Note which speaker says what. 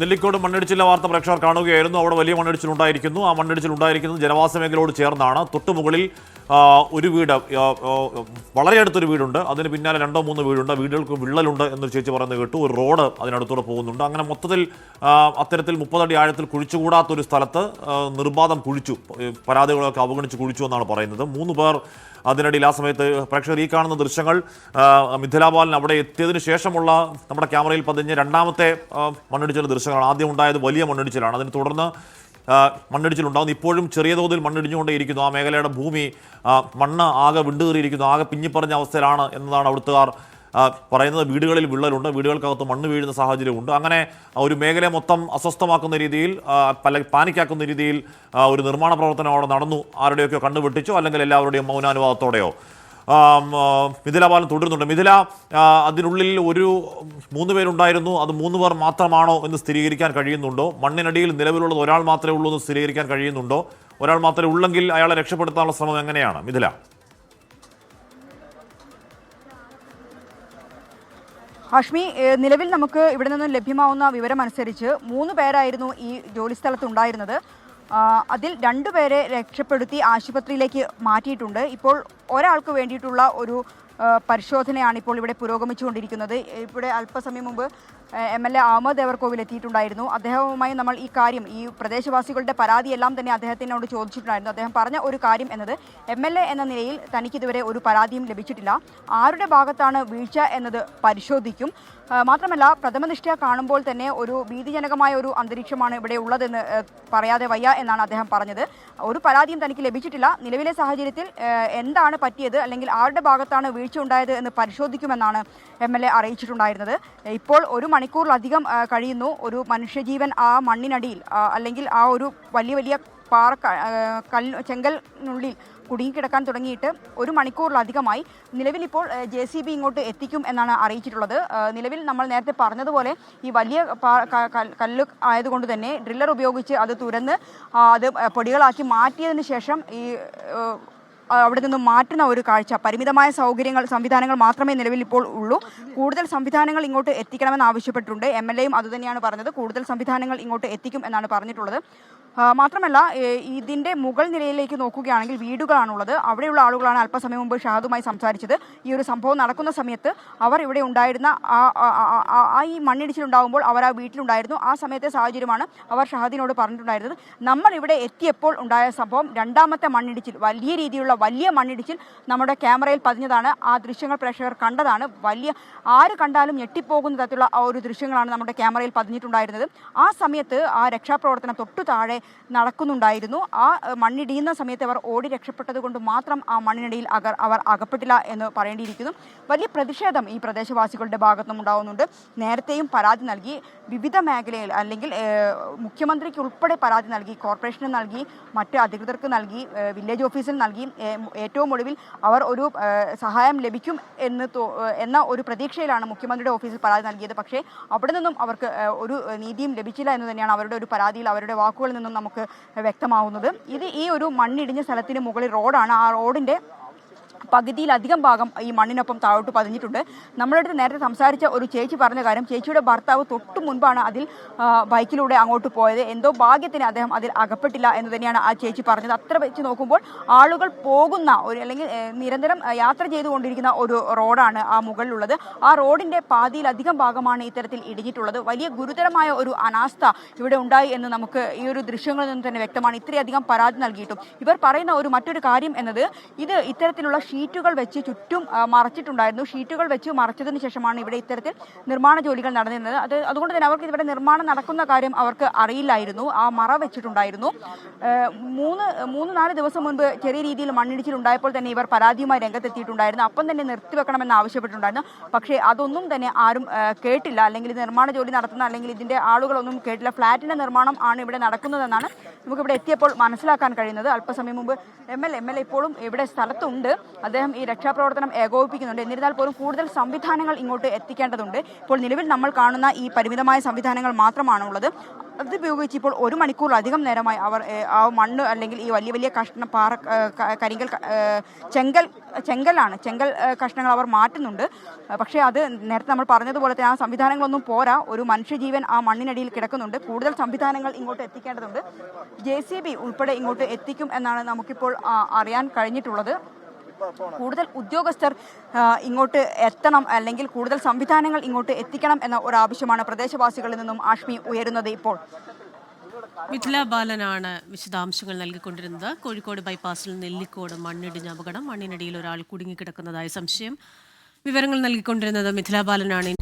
Speaker 1: നെല്ലിക്കോട് മണ്ണിടിച്ചിലെ വാർത്ത പ്രേക്ഷകർ കാണുകയായിരുന്നു. അവിടെ വലിയ മണ്ണിടിച്ചിൽ ഉണ്ടായിരിക്കുന്നു. ആ മണ്ണിടിച്ചിൽ ഉണ്ടായിരിക്കുന്നത് ജനവാസ മേഖലയോട് ചേർന്നാണ്. തൊട്ടുമുകളിൽ ഒരു വീട് വളരെ അടുത്തൊരു വീടുണ്ട്. അതിന് പിന്നാലെ രണ്ടോ മൂന്നോ വീടുണ്ട്. വീടുകൾക്ക് വിള്ളലുണ്ട് എന്നൊരു ചേച്ചി പറയുന്നത് കേട്ടു. ഒരു റോഡ് അതിനടുത്തൂടെ പോകുന്നുണ്ട്. അങ്ങനെ മൊത്തത്തിൽ അത്തരത്തിൽ മുപ്പതടി ആഴത്തിൽ കുഴിച്ചുകൂടാത്തൊരു സ്ഥലത്ത് നിർബാധം കുഴിച്ചു. പരാതികളൊക്കെ അവഗണിച്ച് കുഴിച്ചു എന്നാണ് പറയുന്നത്. മൂന്ന് പേർ അതിനിടയിൽ ആ സമയത്ത് പ്രേക്ഷകർ ഈ കാണുന്ന ദൃശ്യങ്ങൾ മിഥിലാബാലൻ അവിടെ എത്തിയതിന് ശേഷമുള്ള നമ്മുടെ ക്യാമറയിൽ പതിഞ്ഞ രണ്ടാമത്തെ മണ്ണിടിച്ചിലിന്റെ ദൃശ്യങ്ങളാണ്. ആദ്യം ഉണ്ടായത് വലിയ മണ്ണിടിച്ചിലാണ്. അതിനെ തുടർന്ന് മണ്ണിടിച്ചിലുണ്ടാകുന്നു ഇപ്പോഴും ചെറിയ തോതിൽ മണ്ണിടിഞ്ഞുകൊണ്ടേയിരിക്കുന്നു ആ മേഖലയുടെ ഭൂമി. മണ്ണ് ആകെ വിണ്ടുകീറിയിരിക്കുന്നു ആകെ പിഞ്ഞിപ്പറഞ്ഞ അവസ്ഥയിലാണ് എന്നതാണ് അവിടുത്തുകാർ പറയുന്നത് വീടുകളിൽ വിള്ളലുണ്ട് വീടുകൾക്കകത്ത് മണ്ണ് വീഴുന്ന സാഹചര്യമുണ്ട്. അങ്ങനെ ഒരു മേഖലയെ മൊത്തം അസ്വസ്ഥമാക്കുന്ന രീതിയിൽ പല പാനിക്കാക്കുന്ന രീതിയിൽ ഒരു നിർമ്മാണ പ്രവർത്തനം അവിടെ നടന്നു. ആരുടെയൊക്കെയോ കണ്ണുവെട്ടിച്ചോ അല്ലെങ്കിൽ എല്ലാവരുടെയും മൗനാനുവാദത്തോടെയോ? മിഥില ബാലൻ തുടരുന്നുണ്ട്. മിഥില അതിനുള്ളിൽ ഒരു മൂന്ന് പേരുണ്ടായിരുന്നു. അത് മൂന്ന് പേർ മാത്രമാണോ എന്ന് സ്ഥിരീകരിക്കാൻ കഴിയുന്നുണ്ടോ? മണ്ണിനടിയിൽ നിലവിലുള്ളത് ഒരാൾ മാത്രമേ ഉള്ളൂ എന്ന് സ്ഥിരീകരിക്കാൻ കഴിയുന്നുണ്ടോ? ഒരാൾ മാത്രമേ ഉള്ളെങ്കിൽ അയാളെ രക്ഷപ്പെടുത്താനുള്ള ശ്രമം എങ്ങനെയാണ്? മിഥില.
Speaker 2: ഹാഷ്മി നിലവിൽ നമുക്ക് ഇവിടെ നിന്ന് ലഭ്യമാവുന്ന വിവരം അനുസരിച്ച് മൂന്ന് പേരായിരുന്നു ഈ ജോലിസ്ഥലത്ത് ഉണ്ടായിരുന്നത് അതിൽ രണ്ടുപേരെ രക്ഷപ്പെടുത്തി ആശുപത്രിയിലേക്ക് മാറ്റിയിട്ടുണ്ട്. ഇപ്പോൾ ഒരാൾക്ക് വേണ്ടിയിട്ടുള്ള ഒരു പരിശോധനയാണ് ഇപ്പോൾ ഇവിടെ പുരോഗമിച്ചുകൊണ്ടിരിക്കുന്നത്. ഇവിടെ അല്പസമയം മുമ്പ് M L A Ahammed Devarkovil എത്തിയിട്ടുണ്ടായിരുന്നു. അദ്ദേഹവുമായി നമ്മൾ ഈ കാര്യം ഈ പ്രദേശവാസികളുടെ പരാതിയെല്ലാം തന്നെ അദ്ദേഹത്തിനോട് ചോദിച്ചിട്ടുണ്ടായിരുന്നു. അദ്ദേഹം പറഞ്ഞ ഒരു കാര്യം എന്നത് എം എൽ എ എന്ന നിലയിൽ തനിക്കിതുവരെ ഒരു പരാതിയും ലഭിച്ചിട്ടില്ല. ആരുടെ ഭാഗത്താണ് വീഴ്ച എന്നത് പരിശോധിക്കും. മാത്രമല്ല പ്രഥമനിഷ്ഠ കാണുമ്പോൾ തന്നെ ഒരു ഭീതിജനകമായ ഒരു അന്തരീക്ഷമാണ് ഇവിടെ ഉള്ളതെന്ന് പറയാതെ വയ്യ എന്നാണ് അദ്ദേഹം പറഞ്ഞത്. ഒരു പരാതിയും തനിക്ക് ലഭിച്ചിട്ടില്ല. നിലവിലെ സാഹചര്യത്തിൽ എന്താണ് പറ്റിയത്? അല്ലെങ്കിൽ ആരുടെ ഭാഗത്താണ് വീഴ്ച ഉണ്ടായത് എന്ന് പരിശോധിക്കുമെന്നാണ് എം എൽ എ അറിയിച്ചിട്ടുണ്ടായിരുന്നത്. ഇപ്പോൾ ഒരു മണിക്കൂറിലധികം കഴിയുന്നു. ഒരു മനുഷ്യജീവൻ ആ മണ്ണിനടിയിൽ അല്ലെങ്കിൽ ആ ഒരു വലിയ വലിയ പാറ കല്ല് ചെങ്കലിനുള്ളിൽ കുടുങ്ങിക്കിടക്കാൻ തുടങ്ങിയിട്ട് ഒരു മണിക്കൂറിലധികമായി നിലവിൽ ഇപ്പോൾ ജെ സി ബി ഇങ്ങോട്ട് എത്തിക്കും എന്നാണ് അറിയിച്ചിട്ടുള്ളത്. നിലവിൽ നമ്മൾ നേരത്തെ പറഞ്ഞതുപോലെ ഈ വലിയ കല്ല് ആയതുകൊണ്ട് തന്നെ ഡ്രില്ലർ ഉപയോഗിച്ച് അത് തുരന്ന് അത് പൊടികളാക്കി മാറ്റിയതിന് ശേഷം ഈ അവിടെ നിന്നും മാറ്റുന്ന ഒരു കാഴ്ച. പരിമിതമായ സൗകര്യങ്ങൾ സംവിധാനങ്ങൾ മാത്രമേ നിലവിൽ ഇപ്പോൾ ഉള്ളൂ. കൂടുതൽ സംവിധാനങ്ങൾ ഇങ്ങോട്ട് എത്തിക്കണമെന്ന് ആവശ്യപ്പെട്ടിട്ടുണ്ട്. എം എൽ എയും അതുതന്നെയാണ് പറഞ്ഞത്. കൂടുതൽ സംവിധാനങ്ങൾ ഇങ്ങോട്ട് എത്തിക്കും എന്നാണ് പറഞ്ഞിട്ടുള്ളത്. മാത്രമല്ല ഇതിന്റെ മുകൾ നിലയിലേക്ക് നോക്കുകയാണെങ്കിൽ വീടുകളാണുള്ളത്. അവിടെയുള്ള ആളുകളാണ് അല്പസമയം മുമ്പ് ഷാദുമായി സംസാരിച്ചത്. ഈ ഒരു സംഭവം നടക്കുന്ന സമയത്ത് അവർ ഇവിടെ ഉണ്ടായിരുന്ന ആ ഈ മണ്ണിടിച്ചിലുണ്ടാകുമ്പോൾ അവർ ആ വീട്ടിലുണ്ടായിരുന്നു. ആ സമയത്തെ സാഹചര്യമാണ് അവർ ഷഹാദിനോട് പറഞ്ഞിട്ടുണ്ടായിരുന്നത്. നമ്മൾ ഇവിടെ എത്തിയപ്പോൾ ഉണ്ടായ സംഭവം രണ്ടാമത്തെ മണ്ണിടിച്ചിൽ. വലിയ രീതിയിലുള്ള വലിയ മണ്ണിടിച്ചിൽ നമ്മുടെ ക്യാമറയിൽ പതിഞ്ഞതാണ്. ആ ദൃശ്യങ്ങൾ പ്രേക്ഷകർ കണ്ടതാണ്. വലിയ ആര് കണ്ടാലും ഞെട്ടിപ്പോകുന്ന തരത്തിലുള്ള ആ ഒരു ദൃശ്യങ്ങളാണ് നമ്മുടെ ക്യാമറയിൽ പതിഞ്ഞിട്ടുണ്ടായിരുന്നത്. ആ സമയത്ത് ആ രക്ഷാപ്രവർത്തനം തൊട്ടു താഴെ നടക്കുന്നുണ്ടായിരുന്നു. ആ മണ്ണിടിയുന്ന സമയത്ത് അവർ ഓടി രക്ഷപ്പെട്ടത് കൊണ്ട് മാത്രം ആ മണ്ണിനടിയിൽ അകർ അവർ അകപ്പെട്ടില്ല എന്ന് പറയേണ്ടിയിരിക്കുന്നു. വലിയ പ്രതിഷേധം ഈ പ്രദേശവാസികളുടെ ഭാഗത്തുനിന്നും ഉണ്ടാകുന്നുണ്ട് നേരത്തെയും പരാതി നൽകി. വിവിധ മേഖലയിൽ അല്ലെങ്കിൽ മുഖ്യമന്ത്രിക്ക് ഉൾപ്പെടെ പരാതി നൽകി കോർപ്പറേഷന് നൽകി മറ്റ് അധികൃതർക്ക് നൽകി വില്ലേജ് ഓഫീസിൽ നൽകി ഏറ്റവും ഒടുവിൽ അവർ ഒരു സഹായം ലഭിക്കും എന്ന് എന്ന ഒരു പ്രതീക്ഷയിലാണ് മുഖ്യമന്ത്രിയുടെ ഓഫീസിൽ പരാതി നൽകിയത്. പക്ഷേ അവിടെ നിന്നും അവർക്ക് ഒരു നീതിയും ലഭിച്ചില്ല എന്ന് തന്നെയാണ് അവരുടെ ഒരു പരാതിയിൽ അവരുടെ വാക്കുകളിൽ നിന്നും നമുക്ക് വ്യക്തമാവുന്നത്. ഇത് ഈ ഒരു മണ്ണിടിഞ്ഞ സ്ഥലത്തിന് മുകളിൽ റോഡാണ്. ആ റോഡിന്റെ പകുതിയിലധികം ഭാഗം ഈ മണ്ണിനൊപ്പം താഴോട്ട് പതിഞ്ഞിട്ടുണ്ട്. നമ്മുടെ അടുത്ത് നേരത്തെ സംസാരിച്ച ഒരു ചേച്ചി പറഞ്ഞ കാര്യം ചേച്ചിയുടെ ഭർത്താവ് തൊട്ടു മുൻപാണ് അതിൽ ബൈക്കിലൂടെ അങ്ങോട്ട് പോയത്. എന്തോ ഭാഗ്യത്തിന് അദ്ദേഹം അതിൽ അകപ്പെട്ടില്ല എന്ന് തന്നെയാണ് ആ ചേച്ചി പറഞ്ഞത്. അത്ര വെച്ച് നോക്കുമ്പോൾ ആളുകൾ പോകുന്ന ഒരു അല്ലെങ്കിൽ നിരന്തരം യാത്ര ചെയ്തുകൊണ്ടിരിക്കുന്ന ഒരു റോഡാണ് ആ മുകളിലുള്ളത്. ആ റോഡിന്റെ പാതിയിലധികം ഭാഗമാണ് ഇത്തരത്തിൽ ഇടിഞ്ഞിട്ടുള്ളത്. വലിയ ഗുരുതരമായ ഒരു അനാസ്ഥ ഇവിടെ ഉണ്ടായി എന്ന് നമുക്ക് ഈ ഒരു ദൃശ്യങ്ങളിൽ നിന്ന് തന്നെ വ്യക്തമാണ്. ഇത്രയധികം പരാതി നൽകിയിട്ടും. ഇവർ പറയുന്ന ഒരു മറ്റൊരു കാര്യം എന്നത് ഇത് ഇത്തരത്തിലുള്ള ഷീറ്റുകൾ വെച്ച് ചുറ്റും മറച്ചിട്ടുണ്ടായിരുന്നു. ഷീറ്റുകൾ വെച്ച് മറച്ചതിന് ശേഷമാണ് ഇവിടെ ഇത്തരത്തിൽ നിർമ്മാണ ജോലികൾ നടന്നിരുന്നത്. അത് അതുകൊണ്ട് തന്നെ അവർക്ക് ഇവിടെ നിർമ്മാണം നടക്കുന്ന കാര്യം അവർക്ക് അറിയില്ലായിരുന്നു. ആ മറ വെച്ചിട്ടുണ്ടായിരുന്നു. മൂന്ന് മൂന്ന് നാല് ദിവസം മുൻപ് ചെറിയ രീതിയിൽ മണ്ണിടിച്ചിലുണ്ടായപ്പോൾ തന്നെ ഇവർ പരാതിയുമായി രംഗത്തെത്തിയിട്ടുണ്ടായിരുന്നു. അപ്പം തന്നെ നിർത്തിവെക്കണമെന്ന് ആവശ്യപ്പെട്ടിട്ടുണ്ടായിരുന്നു. പക്ഷേ അതൊന്നും തന്നെ ആരും കേട്ടില്ല. അല്ലെങ്കിൽ നിർമ്മാണ ജോലി നടത്തുന്ന അല്ലെങ്കിൽ ഇതിന്റെ ആളുകളൊന്നും കേട്ടില്ല. ഫ്ലാറ്റിന്റെ നിർമ്മാണം ആണ് ഇവിടെ നടക്കുന്നതെന്നാണ് നമുക്കിവിടെ എത്തിയപ്പോൾ മനസ്സിലാക്കാൻ കഴിയുന്നത്. അല്പസമയം മുമ്പ് എം എൽ എം എൽ ഇപ്പോഴും ഇവിടെ സ്ഥലത്തുണ്ട്. അദ്ദേഹം ഈ രക്ഷാപ്രവർത്തനം ഏകോപിപ്പിക്കുന്നുണ്ട്. എന്നിരുന്നാൽ പോലും കൂടുതൽ സംവിധാനങ്ങൾ ഇങ്ങോട്ട് എത്തിക്കേണ്ടതുണ്ട്. ഇപ്പോൾ നിലവിൽ നമ്മൾ കാണുന്ന ഈ പരിമിതമായ സംവിധാനങ്ങൾ മാത്രമാണുള്ളത്. അത് ഉപയോഗിച്ച് ഇപ്പോൾ ഒരു മണിക്കൂറിലധികം നേരമായി അവർ ആ മണ്ണ് അല്ലെങ്കിൽ ഈ വലിയ വലിയ കഷ്ണ പാറ കരിങ്കൽ ചെങ്കൽ ചെങ്കലാണ്. ചെങ്കൽ കഷ്ണങ്ങൾ അവർ മാറ്റുന്നുണ്ട്. പക്ഷേ അത് നേരത്തെ നമ്മൾ പറഞ്ഞതുപോലെ തന്നെ ആ സംവിധാനങ്ങളൊന്നും പോരാ. ഒരു മനുഷ്യജീവൻ ആ മണ്ണിനടിയിൽ കിടക്കുന്നുണ്ട്. കൂടുതൽ സംവിധാനങ്ങൾ ഇങ്ങോട്ട് എത്തിക്കേണ്ടതുണ്ട്. ജെ ഉൾപ്പെടെ ഇങ്ങോട്ട് എത്തിക്കും എന്നാണ് നമുക്കിപ്പോൾ അറിയാൻ കഴിഞ്ഞിട്ടുള്ളത്. കൂടുതൽ ഉദ്യോഗസ്ഥർ ഇങ്ങോട്ട് എത്തണം അല്ലെങ്കിൽ കൂടുതൽ സംവിധാനങ്ങൾ ഇങ്ങോട്ട് എത്തിക്കണം എന്ന ഒരു ആവശ്യമാണ് പ്രദേശവാസികളിൽ നിന്നും ആഷ്മി ഉയരുന്നത് ഇപ്പോൾ.
Speaker 3: മിഥില ബാലനാണ് വിശദാംശങ്ങൾ നൽകിക്കൊണ്ടിരുന്നത്. കോഴിക്കോട് ബൈപ്പാസിൽ നെല്ലിക്കോട് മണ്ണിടിഞ്ഞ അപകടം. മണ്ണിനടിയിൽ ഒരാൾ കുടുങ്ങിക്കിടക്കുന്നതായ സംശയം. വിവരങ്ങൾ നൽകിക്കൊണ്ടിരുന്നത് മിഥില ബാലനാണ്.